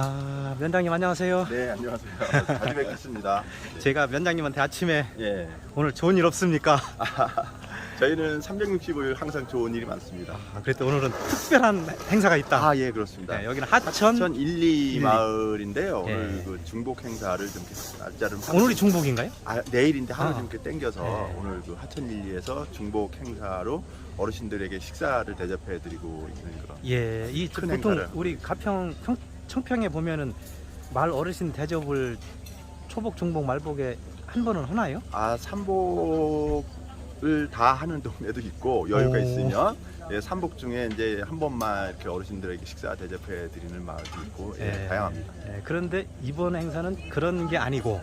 아, 면장님 안녕하세요. 네, 안녕하세요. 자주 뵙겠습니다. 제가 면장님한테 아침에 예. 오늘 좋은 일 없습니까? 저희는 365일 항상 좋은 일이 많습니다. 아, 그래도 오늘은 특별한 행사가 있다. 아, 예, 그렇습니다. 네, 여기는 하천. 하천 1, 2 1, 2. 마을인데요. 예. 오늘 그 중복 행사를 좀 날짜를 오늘이 중복인가요? 아, 내일인데 하루 아. 좀 이렇게 땡겨서 네. 오늘 그 하천 1, 2에서 중복 행사로 어르신들에게 식사를 대접해 드리고 있는 그런 예, 이큰 보통 행사를. 우리 가평 평, 청평에 보면은 마을 어르신 대접을 초복, 중복, 말복에 한 번은 하나요? 아, 삼복을 다 하는 동네도 있고 여유가 오. 있으면 예, 삼복 중에 이제 한 번만 이렇게 어르신들에게 식사 대접해 드리는 마을도 있고 예, 다양합니다. 예, 그런데 이번 행사는 그런 게 아니고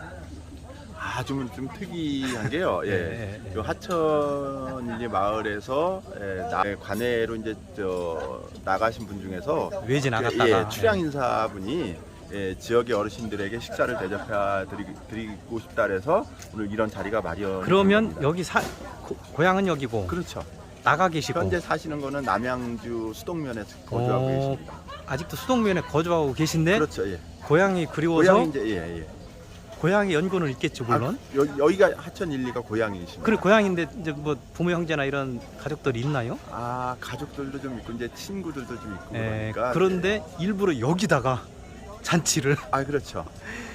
아, 좀, 좀 특이한 게요. 예. 예, 예. 요 하천 이제 마을에서 예, 나, 관내로 이제 저 나가신 분 중에서 외지 나갔다가 예, 출양 인사분이 예, 지역의 어르신들에게 식사를 대접해 드리, 드리고 싶다 그래서 오늘 이런 자리가 마련. 그러면 여기 사 고, 고향은 여기고 그렇죠. 나가 계시고 현재 사시는 거는 남양주 수동면에 거주하고 어, 계십니다. 아직도 수동면에 거주하고 계신데 그렇죠. 예. 고향이 그리워서 고향 이제 예, 예. 고향의 연고는 있겠죠 물론. 아, 여, 여기가 하천 1, 2가 고향이십니다. 그리고 고향인데 이제 뭐 부모 형제나 이런 가족들이 있나요? 아 가족들도 좀 있고 이제 친구들도 좀 있고 예, 그러니까 그런데 일부러 여기다가 잔치를 아 그렇죠.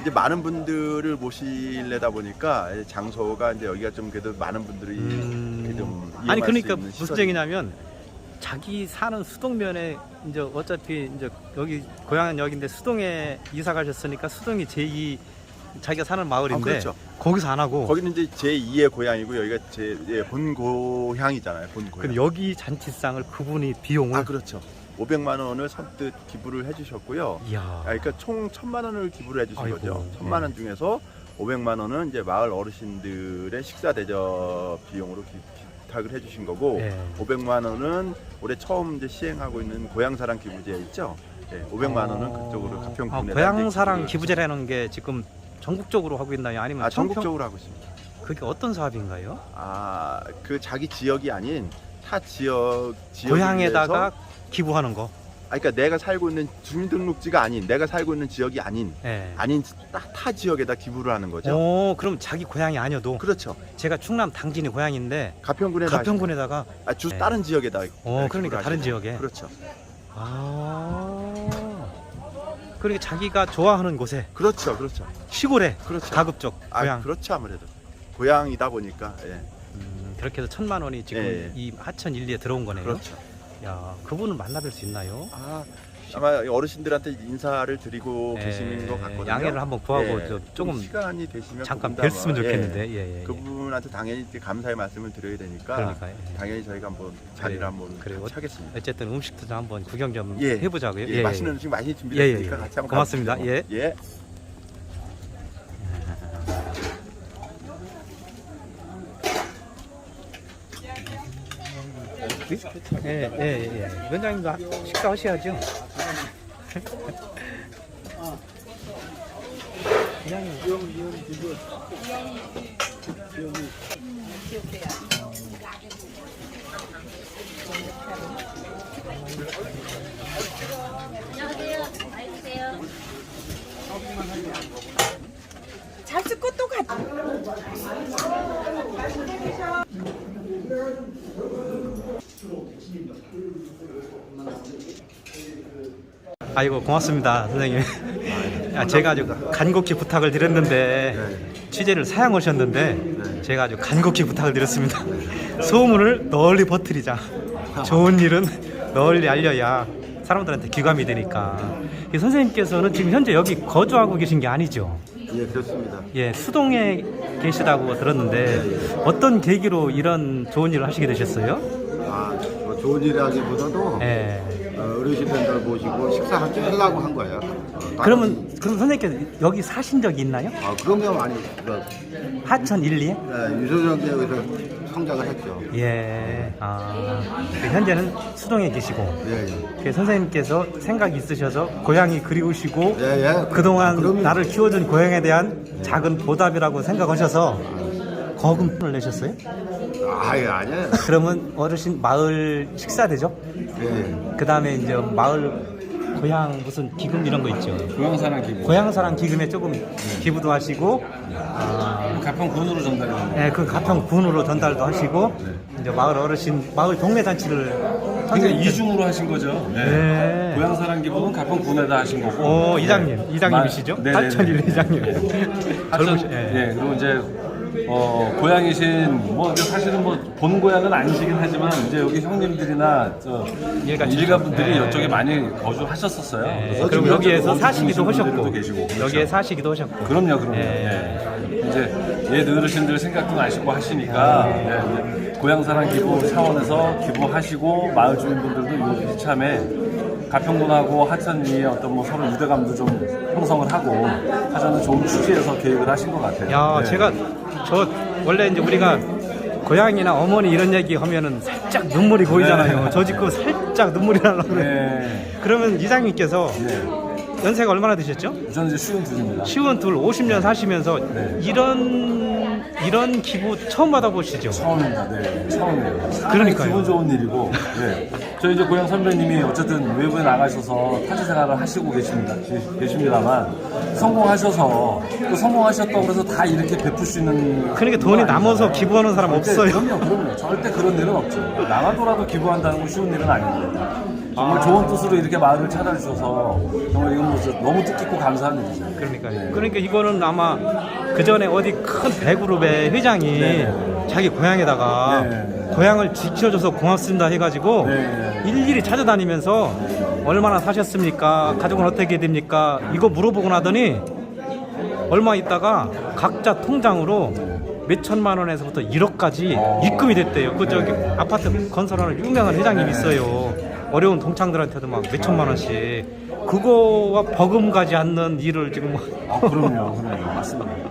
이제 많은 분들을 모시려다 보니까 장소가 이제 여기가 좀 그래도 많은 분들이 음, 좀 아니 그러니까 무슨 얘기냐면 자기 사는 수동면에 이제 어차피 이제 여기 고향은 여기인데 수동에 이사 가셨으니까 수동이 제2 자기가 사는 마을인데 아, 그렇죠. 거기서 안 하고 거기는 이제 제 2의 고향이고 여기가 제 예, 본 고향이잖아요. 본 고향. 근데 여기 잔치상을 그분이 비용을 아 그렇죠. 500만 원을 선뜻 기부를 해주셨고요. 이야 아, 그러니까 총 1000만 원을 기부를 해주신 아이고, 거죠. 네. 1000만 원 중에서 500만 원은 이제 마을 어르신들의 식사 대접 비용으로 기, 기탁을 해주신 거고 예. 500만 원은 올해 처음 이제 시행하고 있는 고향사랑 기부제 있죠. 예, 500만 원은 어, 그쪽으로 가평 아, 군에 고향사랑 기부제라는 게 지금 전국적으로 하고 있나요? 아니면 아 청평- 전국적으로 하고 있습니다. 그게 어떤 사업인가요? 아 그 자기 지역이 아닌 타 지역 지역 고향에다가 기부하는 거. 아 그러니까 내가 살고 있는 주민등록지가 아닌 내가 살고 있는 지역이 아닌 예. 아닌 딱타 지역에다 기부를 하는 거죠. 오, 그럼 자기 고향이 아니어도 그렇죠. 제가 충남 당진이 고향인데 가평군에 가평군에다가 아, 주 네. 다른 지역에다. 어, 기부를 그러니까 다른 하시죠. 지역에. 그렇죠. 아. 그러니까 자기가 좋아하는 곳에 그렇죠. 그렇죠. 시골에 그렇죠. 가급적 아, 고향 그렇죠 아무래도 고향이다 보니까 예. 음, 그렇게 해서 천만 원이 지금 예. 이 하천 일리에 들어온 거네요. 그렇죠. 야, 그분을 만나뵐 수 있나요? 아, 아마 어르신들한테 인사를 드리고 예, 계시는 것 같거든요. 양해를 한번 구하고 예, 저 조금 시간이 되시면 잠깐 그분도 뵀으면 아마, 좋겠는데. 예, 예, 예. 예. 그분한테 당연히 이제 감사의 말씀을 드려야 되니까 그러니까 예. 당연히 저희가 한번 자리를 그래요. 한번 그래요. 하겠습니다. 어쨌든 음식도 좀 한번 구경 좀 예. 해보자고요. 예, 맛있는 음식 많이 예, 예, 준비했으니까 예. 같이 한번 고맙습니다. 가보시죠. 예. 예, 예, 예. 위원장님도 하- 식사하셔야죠. 위원장님. 잡수 것도 같아. 아이고 고맙습니다 선생님. 아, 제가 아주 간곡히 부탁을 드렸는데 취재를 사양 오셨는데 제가 아주 간곡히 부탁을 드렸습니다. 소문을 널리 퍼뜨리자. 좋은 일은 널리 알려야 사람들한테 귀감이 되니까. 이 선생님께서는 지금 현재 여기 거주하고 계신 게 아니죠? 예, 그렇습니다. 예, 수동에 계시다고 들었는데 어떤 계기로 이런 좋은 일을 하시게 되셨어요? 아, 뭐 좋은 일이라기보다도 예. 어, 어르신들 모시고 식사 함께 하려고 한 거예요. 어, 다른- 그러면 그럼 선생님께서 여기 사신 적이 있나요? 아, 그러면 많이 그, 하천 1, 2에? 네, 유소년 지역에서 성장을 했죠. 예. 아, 그 현재는 수동에 계시고 예, 예. 그 선생님께서 생각이 있으셔서 고향이 그리우시고 예, 예. 그동안 그러면- 나를 키워준 고향에 대한 작은 보답이라고 생각하셔서 거금을 내셨어요? 아예 아니에요. 그러면 어르신 마을 식사 되죠? 예, 그 다음에 이제 마을 고향 무슨 기금 이런 거 있죠. 고향 사랑 기부. 고향 사랑 기금에 조금 기부도 하시고, 아, 가평 군으로 됩니다. 네, 그 가평 군으로 전달도 하시고, 이제 마을 어르신, 마을 동네 잔치를 그러니까 선생님께서- 이중으로 하신 거죠. 네. 고향 사랑 기부는 가평 군에다 하신 거고. 오, 이장님, 이장님이시죠? 마- 네네네. 하천일 이장님. 하천, 젊으시, 예. 예, 그리고 이제 어, 고향이신 뭐 사실은 뭐 본 고향은 아니시긴 하지만 이제 여기 형님들이나 저 일가친척. 일가분들이 네. 이쪽에 많이 거주하셨었어요. 네, 그래서 그리고 지금 여기에서 현재도 사시기도 하셨고, 계시고 그렇죠. 여기에 사시기도 하셨고. 그럼요, 그럼요. 예. 예. 이제 옛 어르신들 생각도 나시고 하시니까 예, 이제 고향 사랑 기부 차원에서 기부하시고 마을 주민분들도 요 이참에 가평군하고 하천리의 어떤 뭐 서로 유대감도 좀 형성을 하고 하자는 좋은 취지에서 계획을 하신 것 같아요. 야, 네. 제가 저 원래 이제 우리가 고향이나 어머니 이런 얘기 하면은 살짝 눈물이 고이잖아요. 네. 저 지금 살짝 눈물이 나려고 그래. 네. 그러면 이장님께서 네. 연세가 얼마나 되셨죠? 저는 이제 쉬운 둘입니다. 시원 둘 50년 사시면서 네. 이런 이런 기부 처음 받아보시죠? 처음입니다. 네, 처음이에요. 상당히 그러니까요. 기분 좋은 일이고, 네. 저희 이제 고향 선배님이 어쨌든 외부에 나가셔서 타지 생활을 하시고 계십니다. 계- 계십니다만 성공하셔서 또 성공하셨다고 그래서 다 이렇게 베풀 수 있는 그러니까 돈이 건 남아서. 기부하는 사람 절대, 없어요. 그럼요, 그럼요. 절대 그런 일은 없죠. 나가더라도 기부한다는 건 쉬운 일은 아닙니다. 정말 아. 좋은 뜻으로 이렇게 마을을 찾아주셔서 정말 이건 뭐 진짜 너무 뜻깊고 감사한 일이죠. 그러니까요. 그러니까 이거는 아마 그 전에 어디 큰 대 그룹의 회장이 네. 자기 고향에다가 네. 고향을 지켜줘서 고맙습니다 해가지고 네. 일일이 찾아다니면서 얼마나 사셨습니까? 가족은 어떻게 됩니까? 이거 물어보고 나더니 얼마 있다가 각자 통장으로 몇 천만 원에서부터 1억까지 어. 입금이 됐대요. 그 저기 아파트 건설하는 유명한 회장님 이 있어요. 어려운 동창들한테도 막 몇 천만 원씩 그거와 버금가지 않는 일을 지금 아, 그럼요, 그럼요. 맞습니다.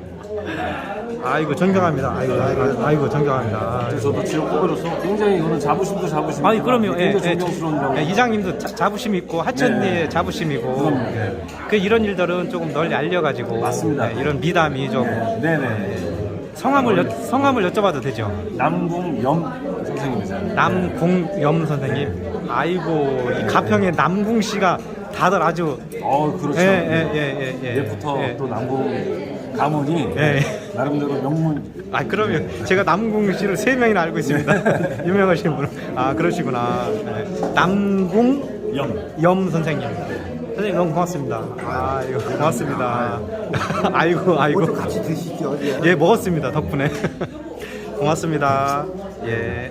아이고 존경합니다. 아이고 아이고, 아이고 존경합니다. 저도 지역 후배로서 굉장히 이거는 자부심도 자부심. 아니 그럼요. 예, 굉장히 예, 존경스러운 점. 예, 이장님도 자, 자부심 있고 하천리에 네. 자부심이고 그럼요. 네. 그 이런 일들은 조금 널리 알려가지고 맞습니다. 예, 이런 미담이 좀 네네. 성함을 여, 성함을 여쭤봐도 되죠. 남궁염 선생님이세요. 남공염 선생님. 아이고 이 가평의 남궁 씨가 다들 아주 어 그렇죠. 예, 예, 예, 예, 예. 옛부터 예. 또 남궁 가문이 예. 나름대로 명문. 아 그러면 제가 남궁 씨를 세 명이나 알고 있습니다. 유명하신 분. 아 그러시구나. 예. 남궁 염. 염 선생님. 선생님 너무 고맙습니다. 아이고 고맙습니다. 아이고 아이고. 같이 드시죠. 예. 예 먹었습니다 덕분에. 고맙습니다. 예.